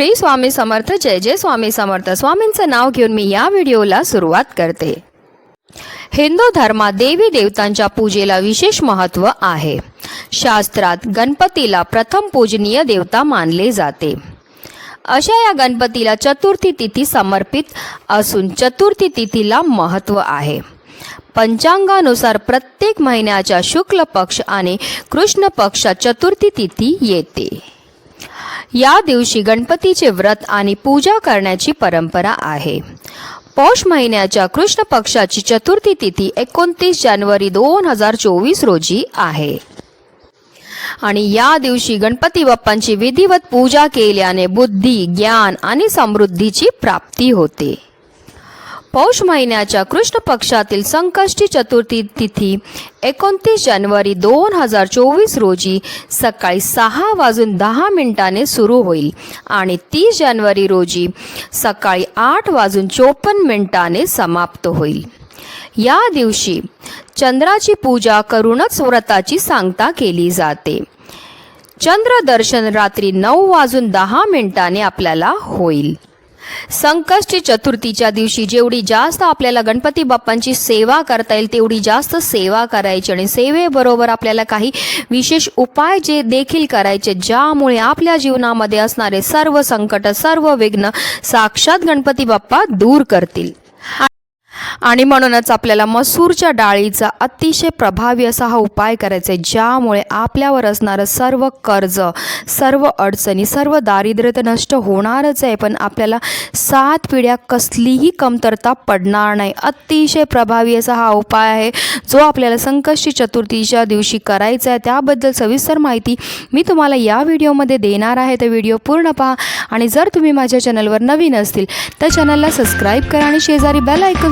श्री स्वामी समर्थ जय जय स्वामी समर्थ. स्वामींचं नाव घेऊन मी या व्हिडिओला सुरुवात करते. हिंदू धर्मात देवी देवतांच्या पूजेला विशेष महत्त्व आहे. शास्त्रात गणपतीला प्रथम पूजनीय देवता मानले जाते. अशा या गणपतीला चतुर्थी तिथी समर्पित असून चतुर्थी तिथीला महत्त्व आहे. पंचांगानुसार प्रत्येक महिन्याच्या शुक्ल पक्ष आणि कृष्ण पक्षात चतुर्थी तिथी येते. या दिवशी गणपतीचे व्रत आणि पूजा करण्याची परंपरा आहे. पौष महिन्याच्या कृष्ण पक्षाची चतुर्थी तिथी एकोणतीस जानेवारी दोन हजार चोवीस रोजी आहे. आणि या दिवशी गणपती बाप्पांची विधिवत पूजा केल्याने बुद्धी ज्ञान आणि समृद्धीची प्राप्ती होते. पौष महिन्याच्या कृष्ण पक्षातील संकष्टी चतुर्थी तिथी एकोणतीस जानेवारी दोन हजार चोवीस रोजी सकाळी सहा वाजून दहा मिनिटाने सुरू होईल. आणि तीस जानेवारी रोजी सकाळी आठ वाजून चोपन्न मिनिटाने समाप्त होईल. या दिवशी चंद्राची पूजा करूनच व्रताची सांगता केली जाते. चंद्रदर्शन रात्री नऊ वाजून दहा मिनिटाने आपल्याला होईल. संकष्टी चतुर्थीच्या दिवशी जेवढी जास्त आपल्याला गणपती बाप्पांची सेवा करता येईल तेवढी जास्त सेवा करायची. आणि सेवेबरोबर आपल्याला काही विशेष उपाय जे देखील करायचे ज्यामुळे आपल्या जीवनामध्ये असणारे सर्व संकट सर्व विघ्न साक्षात गणपती बाप्पा दूर करतील. आणि म्हणूनच आपल्याला मसूरच्या डाळीचा अतिशय प्रभावी असा हा उपाय करायचा आहे ज्यामुळे आपल्यावर असणारं सर्व कर्ज सर्व अडचणी सर्व दारिद्र्य तर नष्ट होणारच आहे. पण आपल्याला सात पिढ्या कसलीही कमतरता पडणार नाही. अतिशय प्रभावी असा हा उपाय आहे जो आपल्याला संकष्टी चतुर्थीच्या दिवशी करायचा आहे. त्याबद्दल सविस्तर माहिती मी तुम्हाला या व्हिडिओमध्ये देणार आहे. तर व्हिडिओ पूर्ण पहा. आणि जर तुम्ही माझ्या चॅनलवर नवीन असतील तर चॅनलला सबस्क्राईब करा आणि शेजारी बेल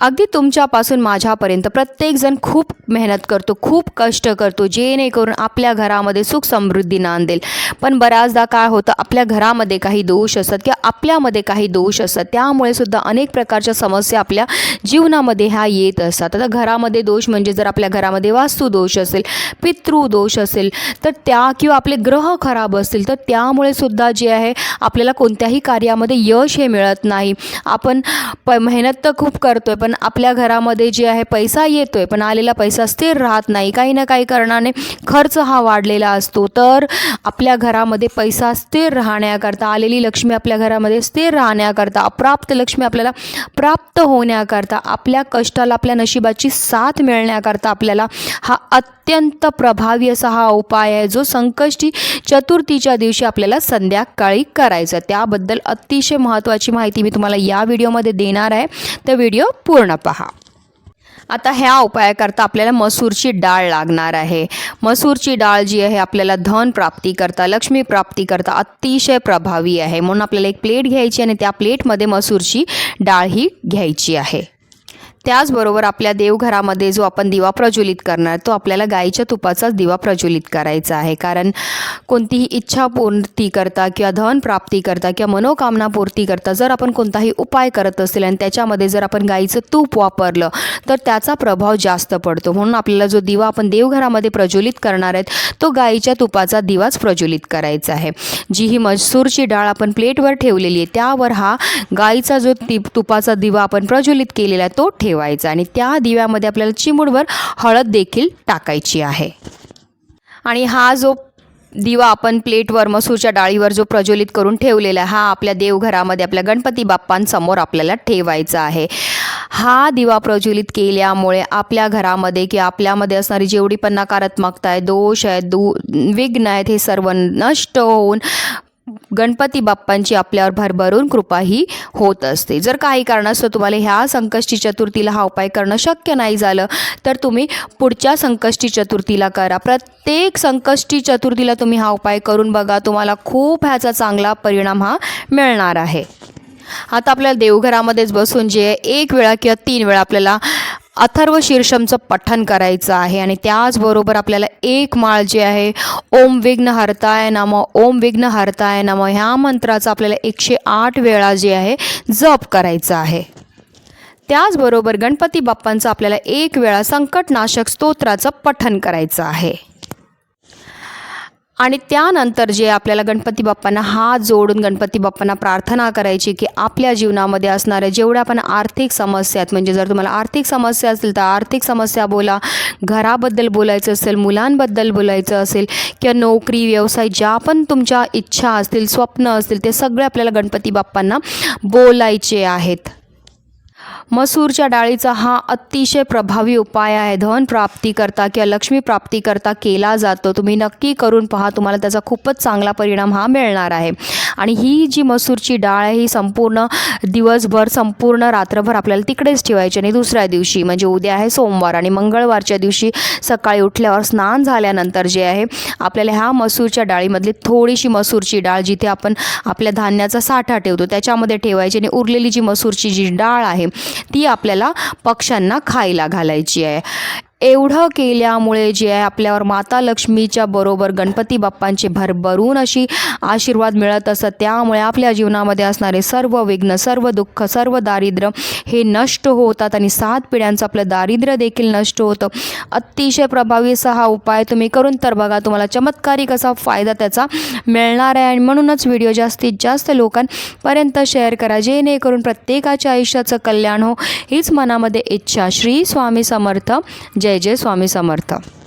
अगदी तुमच्यापासून माझ्यापर्यंत प्रत्येकजण खूप मेहनत करतो खूप कष्ट करतो जेणेकरून आपल्या घरामध्ये सुख समृद्धी नांदेल. पण बऱ्याचदा काय होतं आपल्या घरामध्ये काही दोष असतात किंवा आपल्यामध्ये काही दोष असतात त्यामुळे सुद्धा अनेक प्रकारच्या समस्या आपल्या जीवनामध्ये ह्या येत असतात. आता घरामध्ये दोष म्हणजे जर आपल्या घरामध्ये वास्तुदोष असेल पितृदोष असेल तर त्या किंवा आपले ग्रह खराब असतील तर त्यामुळे सुद्धा जे आहे आपल्याला कोणत्याही कार्यामध्ये यश हे मिळत नाही. आपण प मेहनत तर खूप करतो करतोय पण आपल्या घरामध्ये जे आहे पैसा येतोय पण आलेला पैसा स्थिर राहत नाही. काही ना काही कारणाने खर्च हा वाढलेला असतो. तर आपल्या घरामध्ये पैसा स्थिर राहण्याकरता आलेली लक्ष्मी आपल्या घरामध्ये स्थिर राहण्याकरता अप्राप्त लक्ष्मी आपल्याला प्राप्त होण्याकरता आपल्या कष्टाला आपल्या नशिबाची साथ मिळण्याकरता आपल्याला हा अत्यंत प्रभावी असा हा उपाय आहे जो संकष्टी चतुर्थीच्या दिवशी आपल्याला संध्याकाळी करायचा आहे. त्याबद्दल अतिशय महत्त्वाची माहिती मी तुम्हाला या व्हिडिओमध्ये देणार आहे. तर व्हिडिओ पूर्ण पहा आता ह्या उपायाकरता आपल्याला मसूरची डाळ लागणार आहे. मसूरची डाळ जी आहे आपल्याला धन प्राप्ती करता लक्ष्मी प्राप्ती करता अतिशय प्रभावी आहे. म्हणून आपल्याला एक प्लेट घ्यायची आणि त्या प्लेटमध्ये मसूरची डाळ ही घ्यायची आहे. त्याचबरोबर आपल्या देवघरामध्ये जो आपण दिवा प्रज्वलित करणार तो आपल्याला गाईच्या तुपाचाच दिवा प्रज्वलित करायचा आहे. कारण कोणतीही इच्छा पूर्ती करता किंवा धन प्राप्ती करता किंवा मनोकामना पूर्ती करता जर आपण कोणताही उपाय करत असेल आणि त्याच्यामध्ये जर आपण गाईचं तूप वापरलं तर त्याचा प्रभाव जास्त पडतो. म्हणून आपल्याला जो दिवा आपण देवघरामध्ये प्रज्वलित करणार आहेत तो गाईच्या तुपाचा दिवाच प्रज्वलित करायचा आहे. जी ही मसूरची डाळ आपण प्लेटवर ठेवलेली आहे त्यावर हा गाईचा जो ती तुपाचा दिवा आपण प्रज्वलित केलेला आहे तो ठेवायचा आणि त्या दिव्यामध्ये आपल्याला चिमूडवर हळद देखील टाकायची आहे. आणि हा जो दिवा आपण प्लेटवर मसूरच्या डाळीवर जो प्रज्वलित करून ठेवलेला आहे हा आपल्या देवघरामध्ये आपल्या गणपती बाप्पांसमोर आपल्याला ठेवायचा आहे. हा दिवा प्रज्वलित केल्यामुळे आपल्या घरामध्ये किंवा आपल्यामध्ये असणारी जेवढी पण नकारात्मकता आहे दोष आहे दू विघ्न आहेत हे सर्व नष्ट होऊन गणपती बाप्पांची आपल्यावर भरभरून कृपा ही होत असते. जर काही कारणास्तव तुम्हाला ह्या संकष्टी चतुर्थीला हा उपाय करणं शक्य नाही झालं तर तुम्ही पुढच्या संकष्टी चतुर्थीला करा. प्रत्येक संकष्टी चतुर्थीला तुम्ही हा उपाय करून बघा तुम्हाला खूप ह्याचा चांगला परिणाम हा मिळणार आहे. आता आपल्याला देवघरामध्येच बसून जे एक वेळा किंवा तीन वेळा आपल्याला अथर्व शीर्षमचं पठन करायचं आहे आणि त्याचबरोबर आपल्याला एक माळ जे आहे ओम विघ्न हरताय नम ओम विघ्न हरताय नम ह्या मंत्राचा आपल्याला एकशे आठ वेळा जे आहे जप करायचा आहे. त्याचबरोबर गणपती बाप्पांचं आपल्याला एक वेळा संकटनाशक स्तोत्राचं पठन करायचं आहे. आणि त्यानंतर जे आपल्याला गणपती बाप्पांना हात जोडून गणपती बाप्पांना प्रार्थना करायची की आपल्या जीवनामध्ये असणाऱ्या जेवढ्या पण आर्थिक समस्या आहेत म्हणजे जर तुम्हाला आर्थिक समस्या असतील तर आर्थिक समस्या बोला घराबद्दल बोलायचं असेल मुलांबद्दल बोलायचं असेल किंवा नोकरी व्यवसाय ज्या पण तुमच्या इच्छा असतील स्वप्न असतील ते सगळे आपल्याला गणपती बाप्पांना बोलायचे आहेत. मसूरच्या डाळीचा हा अतिशय प्रभावी उपाय आहे. धन प्राप्तीकरता किंवा लक्ष्मी प्राप्तीकरता केला जातो. तुम्ही नक्की करून पहा तुम्हाला त्याचा खूपच चांगला परिणाम हा मिळणार आहे. आणि ही जी मसूरची डाळ आहे ही संपूर्ण दिवसभर संपूर्ण रात्रभर आपल्याला तिकडेच ठेवायची आणि दुसऱ्या दिवशी म्हणजे उद्या आहे सोमवार आणि मंगळवारच्या दिवशी सकाळी उठल्यावर स्नान झाल्यानंतर जे आहे आपल्याला ह्या मसूरच्या डाळीमधली थोडीशी मसूरची डाळ जिथे आपण आपल्या धान्याचा साठा ठेवतो त्याच्यामध्ये ठेवायची आणि उरलेली जी मसूरची जी डाळ आहे ती आपल्याला पक्ष्यांना खायला घालायची आहे. एवढं केल्यामुळे जे आहे आपल्यावर माता लक्ष्मीच्या बरोबर गणपती बाप्पांचे भरभरून अशी आशीर्वाद मिळत असत. त्यामुळे आपल्या जीवनामध्ये असणारे सर्व विघ्न सर्व दुःख सर्व दारिद्र्य हे नष्ट होतात आणि सात पिढ्यांचं आपलं दारिद्र्य देखील नष्ट होतं. अतिशय प्रभावी असा हा उपाय तुम्ही करून तर बघा तुम्हाला चमत्कारिक असा फायदा त्याचा मिळणार आहे. आणि म्हणूनच व्हिडिओ जास्तीत जास्त लोकांपर्यंत शेअर करा. जेणेकरून प्रत्येकाच्या आयुष्याचं कल्याण हो. हीच मनामध्ये इच्छा. श्री स्वामी समर्थ. जय जय स्वामी समर्थ.